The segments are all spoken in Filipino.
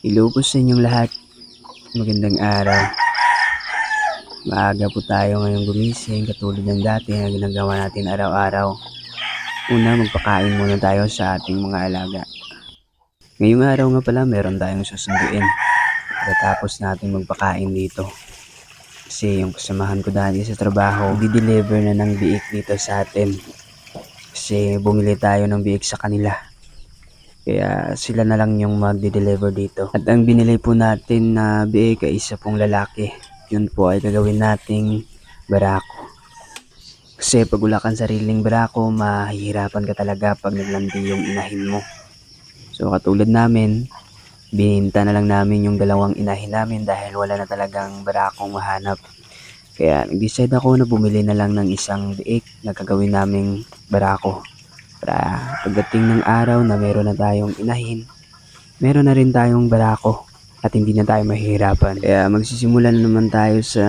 Ilubos sa inyong lahat. Magandang araw. Maaga po tayo ngayong gumising katulad ng dati na ginagawa natin araw-araw. Una, magpakain muna tayo sa ating mga alaga. Ngayong araw nga pala, meron tayong susunduin. Pagkatapos natin magpakain dito. Kasi yung kasamahan ko dati sa trabaho, di-deliver na ng biik dito sa atin. Kasi bumili tayo ng biik sa kanila. Kaya sila na lang yung magde-deliver dito. At ang binili po natin na biik ay isa pong lalaki. Yun po ay gagawin nating barako. Kasi pag wala kang sariling barako, mahihirapan ka talaga pag naglandi yung inahin mo. So katulad namin, bininta na lang namin yung dalawang inahin namin dahil wala na talagang barakong mahanap. Kaya nag-decide ako na bumili na lang ng isang biik na gagawin naming barako. Para pagdating ng araw na meron na tayong inahin, meron na rin tayong barako at hindi na tayo mahihirapan. Kaya magsisimula na naman tayo sa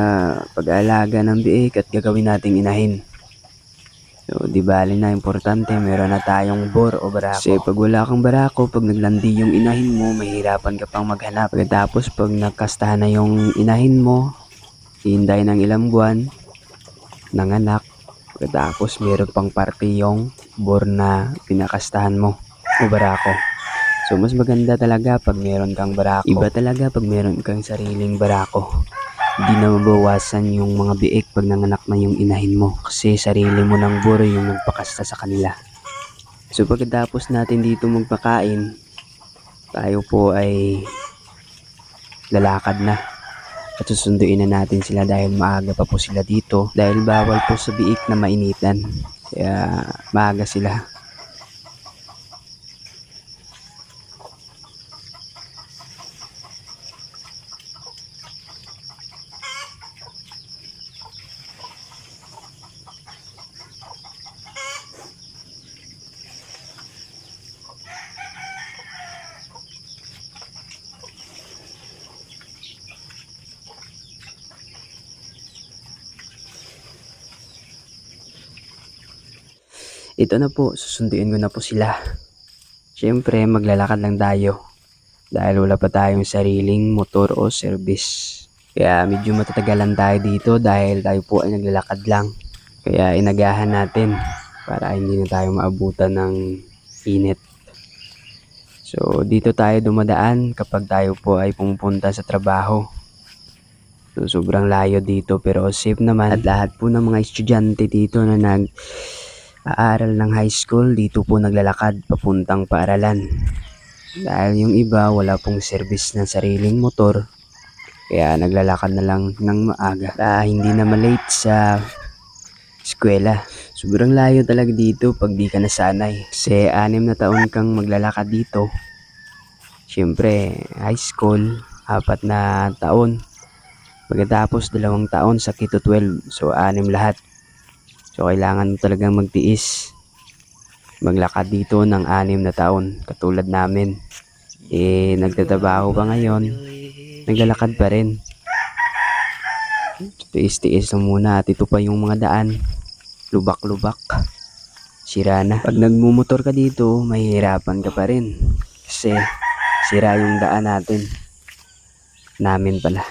pag-aalaga ng biik at gagawin nating inahin. So, di bali na importante, meron na tayong bor o barako. Kasi pag wala kang barako, pag naglandi yung inahin mo, mahirapan ka pang maghanap. Pagkatapos, pag nakastahan na yung inahin mo, hinday ng ilang buwan, nanganak, pagkatapos meron pang parte yung bor na pinakastahan mo o barako. So, mas maganda talaga pag meron kang barako. Iba talaga pag meron kang sariling barako. Hindi na mabawasan yung mga biik pag nanganak na yung inahin mo. Kasi sarili mo ng buro yung nagpakasta sa kanila. So, pagkatapos natin dito magpakain, tayo po ay lalakad na. At susunduin na natin sila dahil maaga pa po sila dito. Dahil bawal po sa biik na mainitan. Kaya maaga sila. Ito na po, susunduin ko na po sila. Siyempre, maglalakad lang tayo. Dahil wala pa tayong sariling motor o service. Kaya medyo matatagalan tayo dito dahil tayo po ay naglalakad lang. Kaya inagahan natin para hindi na tayo maabutan ng init. So, dito tayo dumadaan kapag tayo po ay pumupunta sa trabaho. So, sobrang layo dito pero safe naman. At lahat po ng mga estudyante dito na nag aaral ng high school, dito po naglalakad papuntang paaralan. Dahil yung iba wala pong service ng sariling motor, kaya naglalakad na lang ng maaga para hindi na malate sa eskwela. Sobrang layo talaga dito pag di ka nasanay. Kasi anim na taon kang maglalakad dito. Siyempre, high school, apat na taon. Pagkatapos dalawang taon sa Kito 12. So, anim lahat. So, kailangan mo talagang magtiis. Maglakad dito ng anim na taon. Katulad namin. Eh, nagtatrabaho pa ngayon. Naglalakad pa rin. Tiis-tiis lang muna at ito pa yung mga daan. Lubak-lubak. Sira na. Pag nagmumotor ka dito, mahihirapan ka pa rin. Kasi, sira yung daan natin. Namin pala.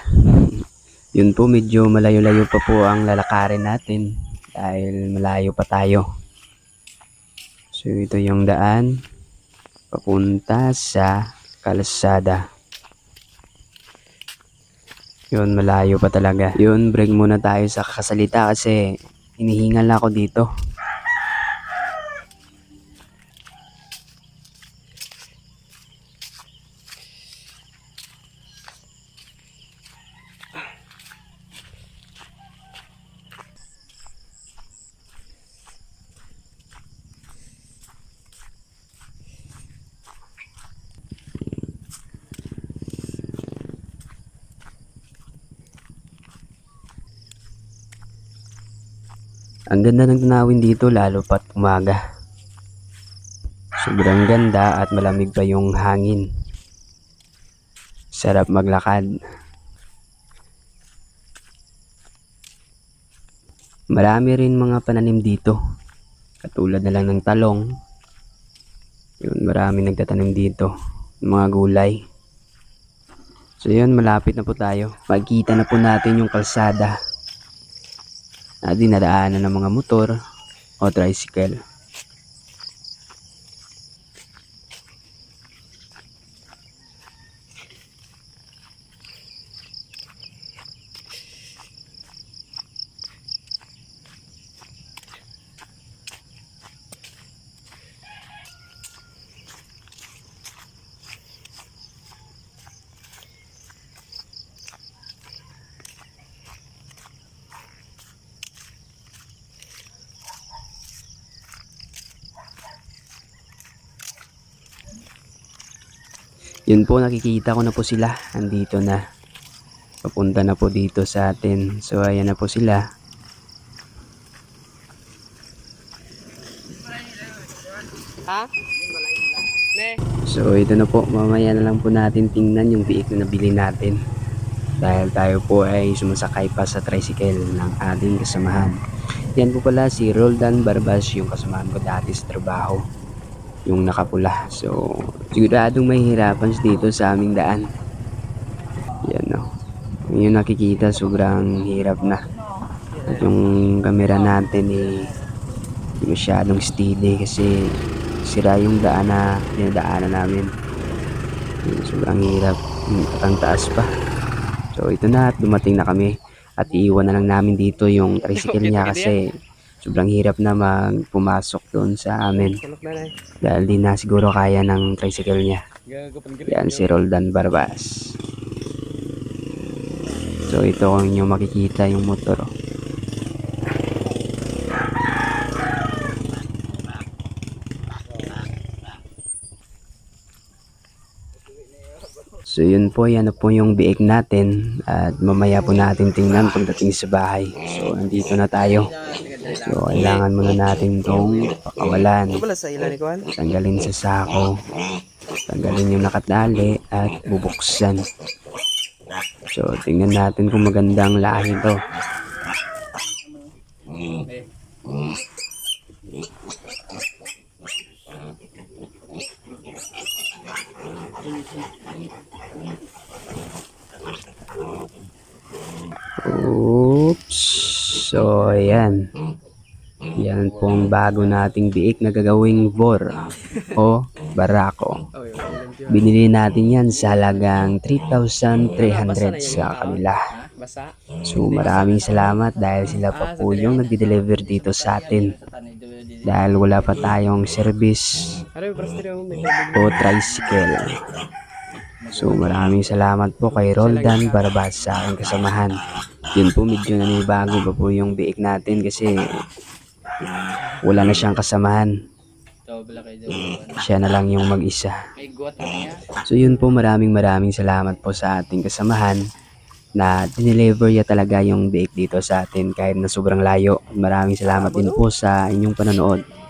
Yun po, medyo malayo-layo pa po ang lalakarin natin dahil malayo pa tayo. So ito yung daan papunta sa kalsada. Yun, malayo pa talaga. Yun, break muna tayo sa kasalita kasi hinihingal ako dito. Ang ganda ng tanawin dito lalo pat umaga. Sobrang ganda at malamig pa yung hangin. Sarap maglakad. Marami rin mga pananim dito. Katulad na lang ng talong. Yun, marami nagtatanim dito. Mga gulay. So yun, malapit na po tayo. Makikita na po natin yung kalsada na dinadaanan ng mga motor o tricycle. Yun po, nakikita ko na po sila. Andito na. Papunta na po dito sa atin. So, ayan na po sila. Ha? So, ito na po. Mamaya na lang po natin tingnan yung biik na nabili natin. Dahil tayo po ay sumasakay pa sa tricycle ng ating kasamahan. Yan po pala si Roldan Barbas, yung kasamahan ko dati sa trabaho. Yung nakapula. So, siguradong may hirapan dito sa aming daan. Yan no. Yung nakikita, sobrang hirap na. At yung camera natin eh, hindi masyadong steady kasi sira yung daan na dinadaanan namin. Sobrang hirap. Yung Katang taas pa. So ito na at dumating na kami. At iiwan na lang namin dito yung tricycle niya kasi sobrang hirap na magpumasok doon sa amin. Dahil di na siguro kaya ng tricycle niya. Yan si Roldan Barbas. So ito kung inyo makikita yung motor. oh. So yun po, yan po yung biik natin at mamaya po natin tingnan pagdating sa bahay. So nandito na tayo. So kailangan muna natin tong pakawalan tanggalin sa sako, tanggalin yung nakatali at bubuksan. So, tingnan natin kung magandang lahi to. Oops. So, ayan. Yan po ang bago nating biik na gagawing vor o barako. Binili natin yan sa halagang 3,300 sa kanila. So maraming salamat dahil sila pa po yung nagde-deliver dito sa atin. Dahil wala pa tayong service o tricycle. So maraming salamat po kay Roldan Barbas sa aking kasamahan. Yun po medyo nanibago pa po yung biik natin kasi wala na siyang kasamahan. Siya na lang yung mag-isa. So yun po maraming maraming salamat po sa ating kasamahan na dineliver niya talaga yung biik dito sa atin kahit na sobrang layo. Maraming salamat din po sa inyong panonood.